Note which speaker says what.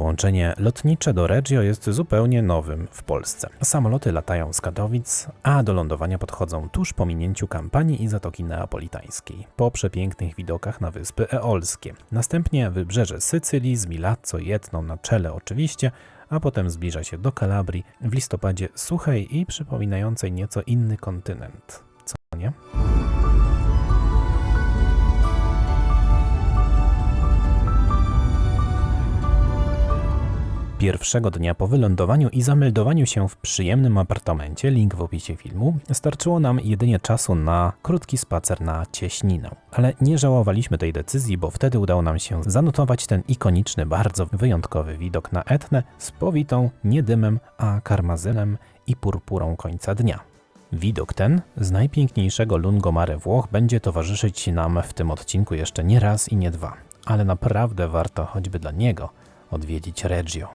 Speaker 1: Połączenie lotnicze do Reggio jest zupełnie nowym w Polsce. Samoloty latają z Katowic, a do lądowania podchodzą tuż po minięciu kampanii i Zatoki Neapolitańskiej, po przepięknych widokach na wyspy Eolskie. Następnie wybrzeże Sycylii z Milazzo i Etną na czele oczywiście, a potem zbliża się do Kalabrii w listopadzie suchej i przypominającej nieco inny kontynent. Co nie? Pierwszego dnia po wylądowaniu i zameldowaniu się w przyjemnym apartamencie, link w opisie filmu, starczyło nam jedynie czasu na krótki spacer na cieśninę. Ale nie żałowaliśmy tej decyzji, bo wtedy udało nam się zanotować ten ikoniczny, bardzo wyjątkowy widok na Etnę z powitą nie dymem, a karmazynem i purpurą końca dnia. Widok ten z najpiękniejszego Lungomare Włoch będzie towarzyszyć nam w tym odcinku jeszcze nie raz i nie dwa, ale naprawdę warto choćby dla niego odwiedzić Reggio.